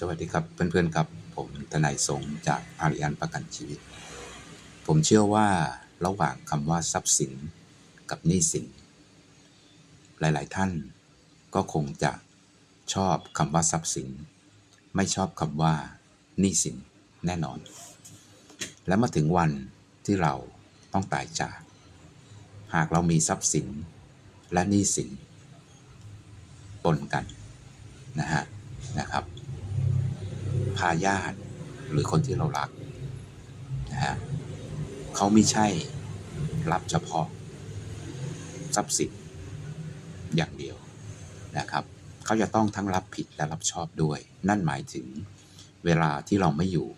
สวัสดีครับเพื่อนๆครับผมทนายสงจากอาริยันประกันชีวิต ผมเชื่อว่าระหว่างคำว่าทรัพย์สินกับหนี้สิน หลายๆท่านก็คงจะชอบคำว่าทรัพย์สิน ไม่ชอบคำว่าหนี้สินแน่นอน และมาถึงวันที่เราต้องตายจาก หากเรามีทรัพย์สินและหนี้สินปนกันนะฮะนะครับ พาญาติหรือคนที่เรารักนะฮะเขาไม่ใช่รับเฉพาะทรัพย์สินอย่างเดียวนะครับเขาจะต้องทั้งรับผิดและรับชอบด้วย นั่นหมายถึงเวลาที่เราไม่อยู่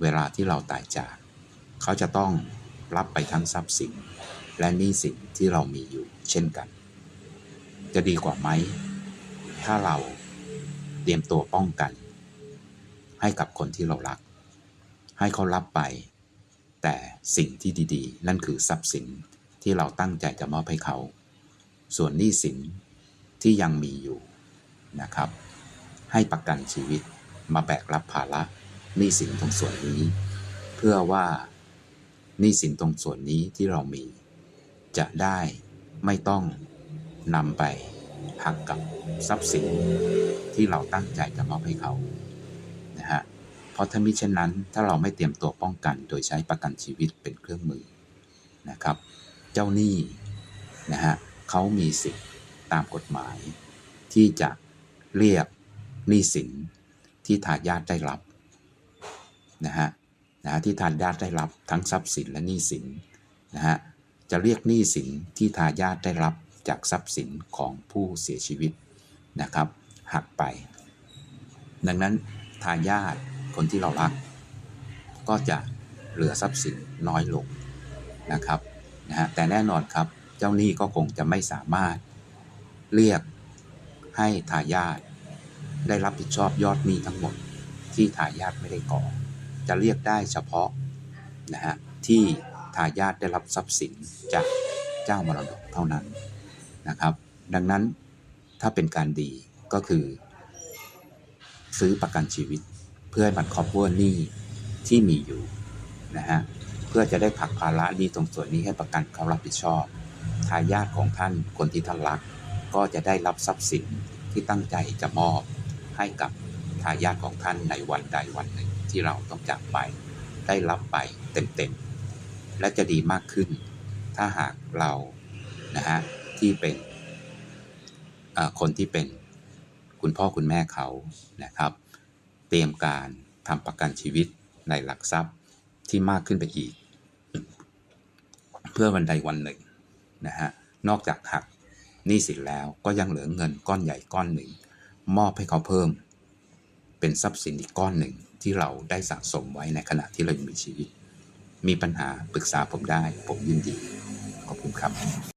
เวลาที่เราตายจากเขาจะต้องรับไปทั้งทรัพย์สิน และหนี้สินที่เรามีอยู่เช่นกัน จะดีกว่าไหม ถ้าเราเตรียมตัวป้องกัน ให้กับคนที่เรารัก ให้เขารับไป แต่สิ่งที่ดีๆ นั่นคือทรัพย์สินที่เราตั้งใจจะมอบให้เขา ส่วนหนี้สินที่ยังมีอยู่นะครับ ให้ประกันชีวิตมาแบกรับภาระหนี้สินตรงส่วนนี้ เพื่อว่าหนี้สินตรงส่วนนี้ที่เรามี จะได้ไม่ต้องนำไปหักกับทรัพย์สินที่เราตั้งใจจะมอบให้เขา ราะถ้ามิเช่นนั้น ถ้าเราไม่เตรียมตัวป้องกัน โดยใช้ประกันชีวิตเป็นเครื่องมือนะครับ เจ้าหนี้นะฮะเขามีสิทธิ์ตามกฎหมาย ที่จะเรียกหนี้สินที่ทายาทได้รับนะฮะนะฮะที่ทายาทได้รับทั้งทรัพย์สินและหนี้สินนะฮะจะเรียกหนี้สินที่ทายาทได้รับจากทรัพย์สินของผู้เสียชีวิตนะครับหักไป ดังนั้นทายาท คนที่เรารัก ก็จะเหลือทรัพย์สินน้อยลงนะครับนะฮะแต่แน่นอนครับเจ้าหนี้ก็คงจะไม่สามารถเรียกให้ทายาทได้รับผิดชอบยอดหนี้ทั้งหมดที่ทายาทไม่ได้ก่อ จะเรียกได้เฉพาะนะฮะที่ทายาทได้รับทรัพย์สินจากเจ้ามรดกเท่านั้นนะครับ ดังนั้นถ้าเป็นการดีก็คือ ซื้อประกันชีวิต เพื่อให้มันครอบครัวหนี้ที่มีอยู่นะฮะเพื่อจะได้ผลักภาระหนี้ตรงส่วนนี้ให้ประกันเขารับผิดชอบทายาทของท่านคนที่ท่านรัก ก็จะได้รับทรัพย์สินที่ตั้งใจจะมอบให้กับทายาทของท่านในวันใดวันหนึ่งที่เราต้องจากไป ได้รับไปเต็มๆและจะดีมากขึ้น ถ้าหากเรานะฮะที่เป็นคนที่เป็นคุณพ่อคุณแม่เขานะครับ เตรียมการทำประกันชีวิตในหลักทรัพย์ที่มากขึ้นไปอีก เพื่อวันใดวันหนึ่งนะฮะนอกจากหักหนี้สินแล้วก็ยังเหลือเงินก้อนใหญ่ก้อนหนึ่ง มอบให้เขาเพิ่ม เป็นทรัพย์สินอีกก้อนหนึ่งที่เราได้สะสมไว้ในขณะที่เรายังมีชีวิต มีปัญหาปรึกษาผมได้ ผมยินดี ขอบคุณครับ